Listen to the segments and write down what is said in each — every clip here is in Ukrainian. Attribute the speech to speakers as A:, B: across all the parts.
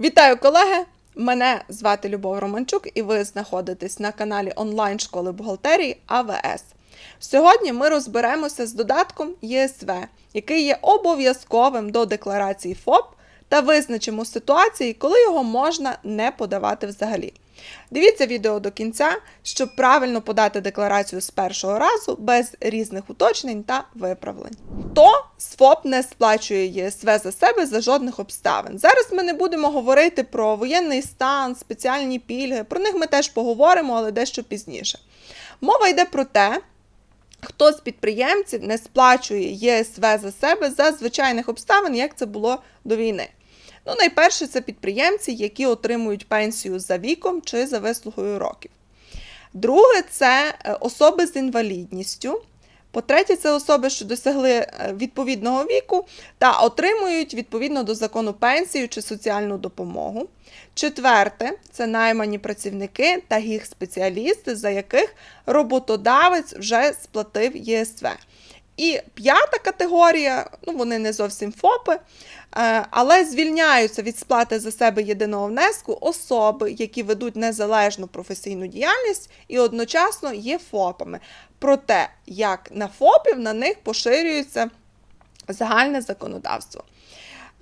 A: Вітаю, колеги! Мене звати Любов Романчук, і ви знаходитесь на каналі онлайн школи бухгалтерії АВС. Сьогодні ми розберемося з додатком ЄСВ, який є обов'язковим до декларації ФОП, та визначимо ситуації, коли його можна не подавати взагалі. Дивіться відео до кінця, щоб правильно подати декларацію з першого разу без різних уточнень та виправлень. То з ФОП не сплачує ЄСВ за себе за жодних обставин. Зараз ми не будемо говорити про воєнний стан, спеціальні пільги. Про них ми теж поговоримо, але дещо пізніше. Мова йде про те, хто з підприємців не сплачує ЄСВ за себе за звичайних обставин, як це було до війни. Ну, найперше, це підприємці, які отримують пенсію за віком чи за вислугою років. Друге, це е, особи з інвалідністю. По-третє, це особи, що досягли е, відповідного віку та отримують відповідно до закону пенсію чи соціальну допомогу. Четверте, це наймані працівники та їх спеціалісти, за яких роботодавець вже сплатив ЄСВ. І п'ята категорія, ну вони не зовсім ФОПи, е, але звільняються від сплати за себе єдиного внеску особи, які ведуть незалежну професійну діяльність і одночасно є ФОПами. Проте, як на ФОПів, на них поширюється загальне законодавство.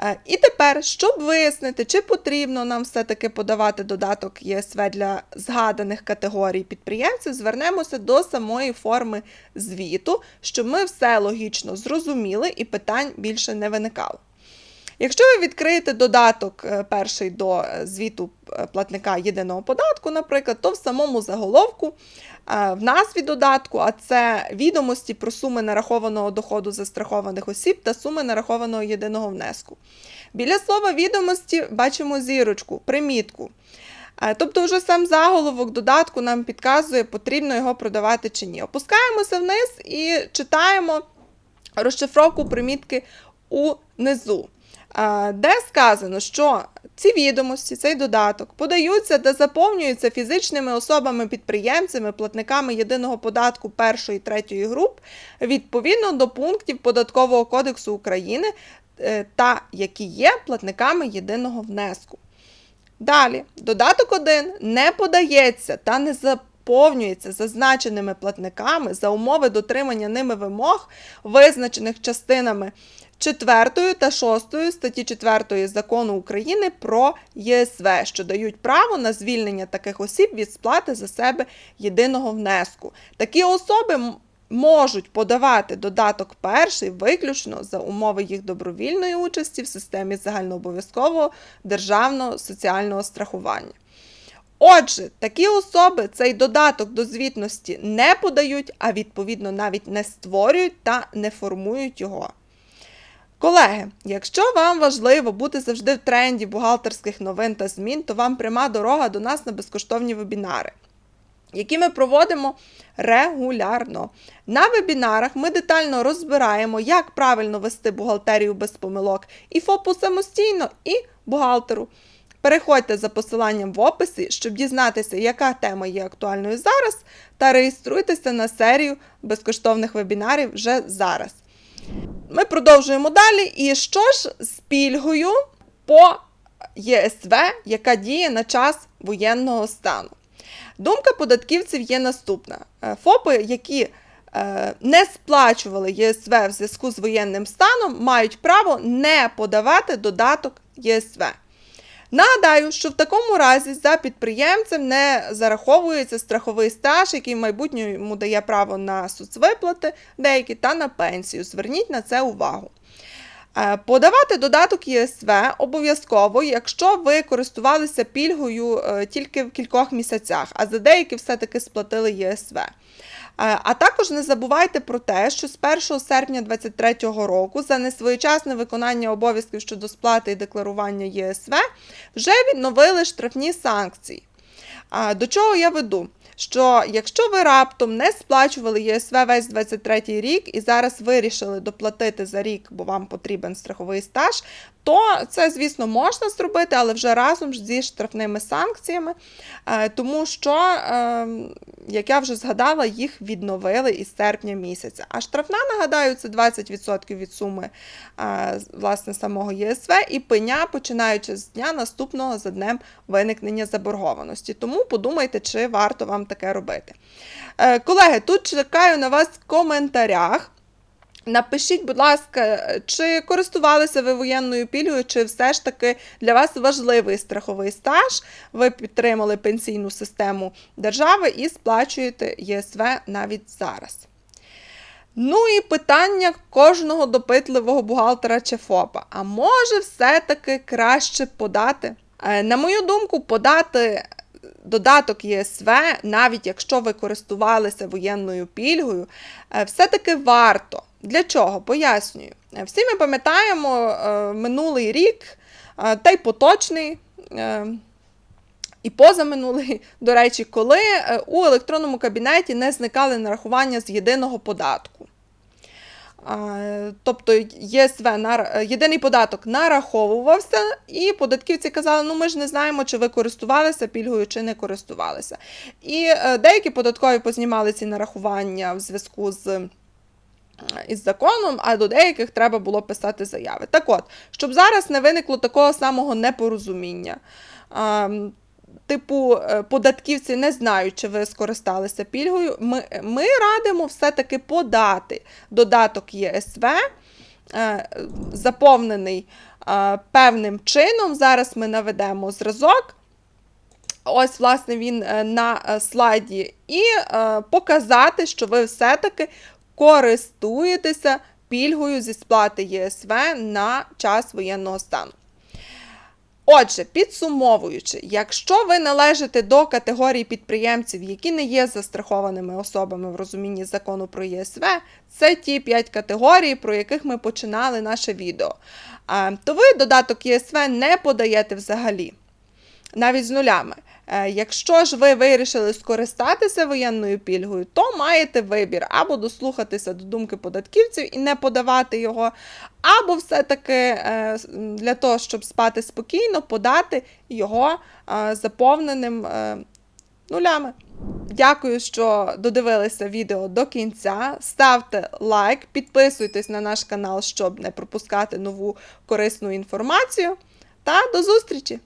A: Е, І тепер, щоб вияснити, чи потрібно нам все-таки подавати додаток ЄСВ для згаданих категорій підприємців, звернемося до самої форми звіту, щоб ми все логічно зрозуміли і питань більше не виникало. Якщо ви відкриєте додаток е, перший до е, звіту е, платника єдиного податку, наприклад, то в самому заголовку в назві додатку, а це відомості про суми нарахованого доходу застрахованих осіб та суми нарахованого єдиного внеску. Біля слова відомості бачимо зірочку, примітку. Тобто, вже сам заголовок додатку нам підказує, потрібно його продавати чи ні. Опускаємося вниз і читаємо розшифровку примітки унизу, де сказано, що ці відомості, цей додаток подаються та заповнюються фізичними особами-підприємцями, платниками єдиного податку першої третьої груп відповідно до пунктів Податкового кодексу України е, та які є платниками єдиного внеску. Далі, додаток 1 не подається та не заповнюється зазначеними платниками за умови дотримання ними вимог, визначених частинами 4 та 6 статті 4 закону України про ЄСВ, що дають право на звільнення таких осіб від сплати за себе єдиного внеску. Такі особи можуть подавати додаток перший виключно за умови їх добровільної участі в системі загальнообов'язкового державного соціального страхування. Отже, такі особи цей додаток до звітності не подають, а відповідно навіть не створюють та не формують його. Колеги, якщо вам важливо бути завжди в тренді бухгалтерських новин та змін, то вам пряма дорога до нас на безкоштовні вебінари які ми проводимо регулярно. На вебінарах ми детально розбираємо, як правильно вести бухгалтерію без помилок і ФОПу самостійно, і бухгалтеру. Переходьте за посиланням в описі, щоб дізнатися, яка тема є актуальною зараз, та реєструйтеся на серію безкоштовних вебінарів вже зараз. Ми продовжуємо далі. І що ж з пільгою по ЄСВ, яка діє на час воєнного стану? Думка податківців є наступна: Е, ФОПи, які е, не сплачували ЄСВ в зв'язку з воєнним станом, мають право не подавати додаток ЄСВ. Нагадаю, що в такому разі за підприємцем не зараховується страховий стаж, який в майбутньому дає право на соцвиплати деякі та на пенсію. Зверніть на це увагу. Е, Подавати додаток ЄСВ обов'язково, якщо ви користувалися пільгою е, тільки в кількох місяцях, а за деякі все-таки сплатили ЄСВ. Е, А також не забувайте про те, що з 1 серпня 2023 року за несвоєчасне виконання обов'язків щодо сплати і декларування ЄСВ вже відновили штрафні санкції. До чого я веду? Що якщо ви раптом не сплачували ЄСВ весь 23 рік і зараз вирішили доплатити за рік, бо вам потрібен страховий стаж, то це, звісно, можна зробити, але вже разом зі штрафними санкціями, е, тому що, е, як я вже згадала, їх відновили із серпня місяця. А штрафна, нагадаю, це 20% від суми е, власне самого ЄСВ і пеня, починаючи з дня наступного за днем виникнення заборгованості. Тому подумайте, чи варто вам таке робити. Е, Колеги, тут чекаю на вас в коментарях. Напишіть, будь ласка, чи користувалися ви воєнною пільгою, чи все ж таки для вас важливий страховий стаж, ви підтримали пенсійну систему держави і сплачуєте ЄСВ навіть зараз. Ну і питання кожного допитливого бухгалтера чи ФОПа. А може все-таки краще подати? Е, На мою думку, подати додаток ЄСВ, навіть якщо ви користувалися воєнною пільгою, е, все-таки варто. Для чого? Пояснюю. Е, Всі ми пам'ятаємо е, минулий рік, та й поточний. І позаминулий, до речі, коли у електронному кабінеті не зникали нарахування з єдиного податку. Тобто ЄСВ єдиний податок нараховувався, і податківці казали, ну ми ж не знаємо, чи ви користувалися пільгою, чи не користувалися. І е, деякі податкові познімали ці нарахування в зв'язку з. е, Із законом, а до деяких треба було писати заяви. Так от, щоб зараз не виникло такого самого непорозуміння. Типу, е, податківці не знають, чи ви скористалися пільгою. Ми, ми радимо все-таки подати додаток ЄСВ, е, заповнений е, певним чином. Зараз ми наведемо зразок. Ось, власне, він на слайді, і показати, що ви все-таки користуєтеся пільгою зі сплати ЄСВ на час воєнного стану. Отже, підсумовуючи, якщо ви належите до категорії підприємців, які не є застрахованими особами в розумінні закону про ЄСВ, це ті 5 категорій, про яких ми починали наше відео, то ви додаток ЄСВ не подаєте взагалі, навіть з нулями. Е, Якщо ж ви вирішили скористатися воєнною пільгою, то маєте вибір або дослухатися до думки податківців і не подавати його, або все-таки е, для того, щоб спати спокійно, подати його е, заповненим нулями. Дякую, що додивилися відео до кінця. Ставте лайк, підписуйтесь на наш канал, щоб не пропускати нову корисну інформацію. Та до зустрічі!